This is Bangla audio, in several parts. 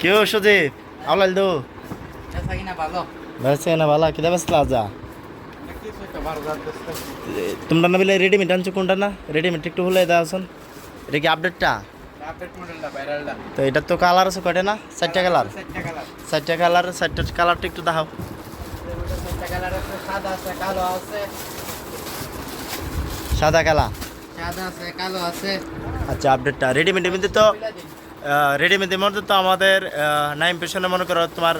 কেউ সজীব আওলাল দো. বেসে না ভালো? কিতা os dados. তোমরা না বলে রেডিমেড আনছো কোনটা না? রেডিমেড একটু হলে দাও শোন। এটা কি আপডেটটা. তো এটার তো কালার আছে কয়টা না? চারটা কালার চারটা কালার চারটা কালারটা একটু দেখাও। সাদা আছে কালো। সাদা কালা সাদা আছে কালো আছে। আচ্ছা আপডেটটা রেডিমেডের মধ্যে তো রেডিমেডের মধ্যে তো আমাদের নাইম পেশনে মনে করো তোমার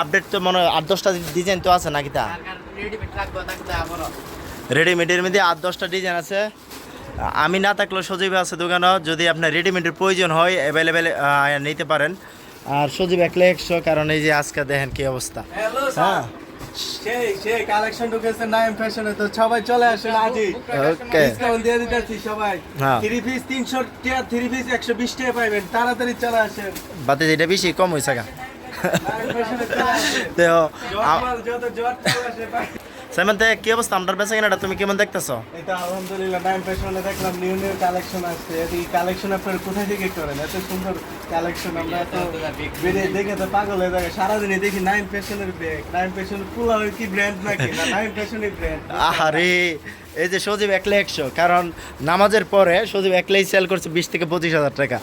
আপডেট তো মনে হয় আট দশটা ডিজাইন তো আছে নাকি তা? রেডিমেডের মধ্যে আট দশটা ডিজাইন আছে। আমি না থাকলেও সজীব আছে দোকানও যদি আপনার রেডিমেডের প্রয়োজন হয় অ্যাভেলেবেল নিতে পারেন। আর সজীব একলে একশো কারণ এই যে আজকে দেখেন কি অবস্থা। হ্যাঁ। সেই সেই কালেকশন ঢুকেছে নাইম ফ্যাশনে তো সবাই চলে আসেন আজই ওকে ডিসকাউন্ট দিয়ে দিতেছি সবাই। হ্যাঁ। থ্রি পিস তিনশো টাকা থ্রি পিস একশো বিশ টাকা পাইবেন। তাড়াতাড়ি চলে আসেন। বাতে যেটা বেশি কম হয়েছে গা। যত চলে আসে। সেমন থেকে কি অবস্থা? আমরা বেচা কিনাটা তুমি কেমন দেখতেছো? এটা আলহামদুলিল্লাহ টাইম ফ্যাশনে দেখলাম নিউ নিউ কালেকশন আসছে এই কালেকশন আপনারা কোথা থেকে করেন? এত সুন্দর কালেকশন আমরা তো বেরিয়ে দেখে তো পাগল হয়ে যাবে। সারাদিনই দেখি নাইন ফ্যাশনের ব্যাগ নাইন ফ্যাশন হয় কি ব্র্যান্ড নাকি? না নাইন ফ্যাশনের ব্র্যান্ড আরে এই যে সজীব একলে একশো কারণ নামাজের পরে সজীব একলাই সেল করছে বিশ থেকে পঁচিশ হাজার টাকা।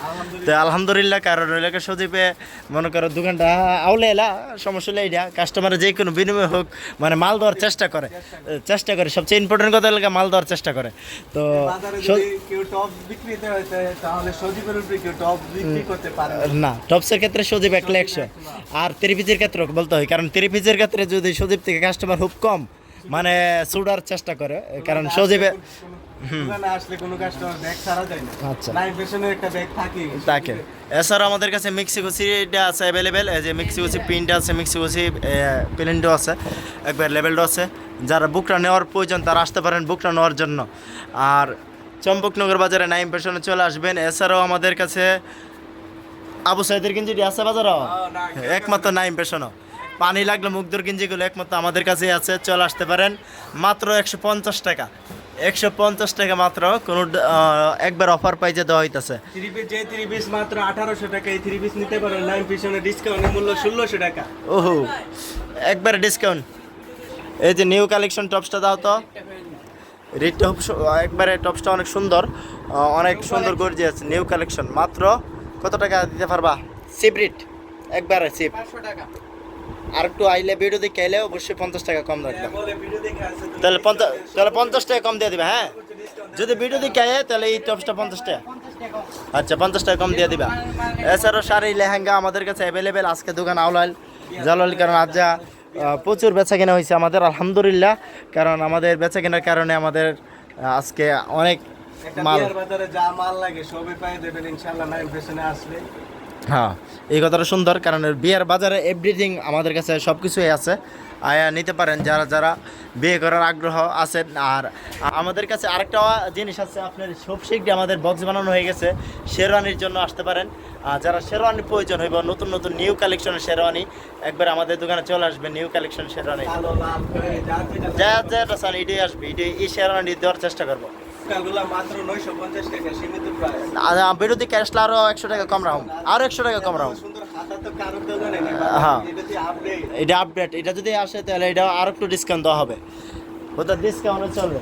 তো আলহামদুলিল্লাহ কারণ এলাকা সজীবে মনে করো দোকানটা আউলে এলা সমস্যা হলে এইটা কাস্টমারের যে কোনো বিনিময় হোক মানে মাল দেওয়ার চেষ্টা করে। চেষ্টা করে সবচেয়ে ইম্পর্টেন্ট কথা এলাকা মাল দেওয়ার চেষ্টা করে। তো। না। টপসের ক্ষেত্রে সজীব একলে একশো। আর তেরিপিজের ক্ষেত্রে বলতে হয় কারণ তেরিপিজের ক্ষেত্রে যদি সজীব থেকে কাস্টমার খুব কম মানে সুডার চেষ্টা করে কারণ সজীবে আচ্ছা। তাকে এছাড়াও আমাদের কাছে আছে অ্যাভেলেবেল যে আছে প্লেন্টও আছে একবার আছে। যারা বুকটা নেওয়ার প্রয়োজন তারা আসতে পারেন বুকটা নেওয়ার জন্য। আর চম্পকনগর বাজারে নাইম পেশনে চলে আসবেন। এছাড়াও আমাদের কাছে আবু সাইদের গেঞ্জিটি আছে বাজারও? একমাত্র নাইম পেশনও পানি লাগলে মুগ্ধর গেঞ্জিগুলো একমাত্র আমাদের কাছেই আছে। চলে আসতে পারেন। মাত্র একশো পঞ্চাশ টাকা। একশো পঞ্চাশ টাকা মাত্র কোনো একবার অফার পাই যে দেওয়া হইতেছে। থ্রি পিস যে থ্রি পিস মাত্র আঠারোশো টাকা এই থ্রি পিস নিতে পারেন। নাইম ফ্যাশনের ডিসকাউন্টের মূল্য ষোলোশো টাকা। ওহো। একবারে ডিসকাউন্ট এই যে নিউ কালেকশন টপসটা দাও তো। রেটটা খুব একবারে টপসটা অনেক সুন্দর। অনেক সুন্দর গর্জিয়াস নিউ কালেকশন মাত্র কত টাকা দিতে পারবা? সিপ রেট একবারে সিপ পাঁচশো টাকা। আর একটু আইলে ভিডিও দেখে আইলে অবশ্যই পঞ্চাশ টাকা কম রাখবে বলে ভিডিও দেখে আসছে তুমি তাহলে পঞ্চাশ তাহলে পঞ্চাশ টাকা কম দিয়ে দিবে হ্যাঁ? যদি ভিডিও দেখে আয় তাহলে এই টপসটা পঞ্চাশ টাকা। আচ্ছা পঞ্চাশ টাকা কম দিয়ে দিবা। এছাড়াও শাড়ি লেহেঙ্গা আমাদের কাছে অ্যাভেলেবেল আজকে দোকান আউলাইল জালাল কারণ আজ যা প্রচুর বেচা কেনা হয়েছে আমাদের আলহামদুলিল্লাহ। কারণ আমাদের বেচা কেনার কারণে আমাদের আজকে অনেক মাল বাজারে যা মাল লাগে সবই পাই দেবেন ইনশাল্লাহ নাইম ফ্যাশনে আসলে। হ্যাঁ এই কথাটা সুন্দর কারণ বিয়ের বাজারে এভরিথিং আমাদের কাছে সব কিছুই আছে আয়া নিতে পারেন যারা যারা বিয়ে করার আগ্রহ আছে আর আমাদের কাছে আরেকটা জিনিস আছে আপনার সব শিখে আমাদের বক্স বানানো হয়ে গেছে শেরওয়ানির জন্য আসতে পারেন আর যারা শেরওয়ানির প্রয়োজন হইব নতুন নতুন নিউ কালেকশনের শেরওয়ানি একবার আমাদের দোকানে চলে আসবে নিউ কালেকশন শেরওয়ানি যা যা এটাই আসবে এই শেরওয়ানি দেওয়ার চেষ্টা করব আর বিরোধী ক্যাশলা আরও একশো টাকা কম রাখুন। আরও একশো টাকা কম রাখুন। হ্যাঁ। এটা আপডেট এটা যদি আসে তাহলে এটা আর একটু ডিসকাউন্ট দেওয়া হবে। ওটা ডিসকাউন্টে চলবে।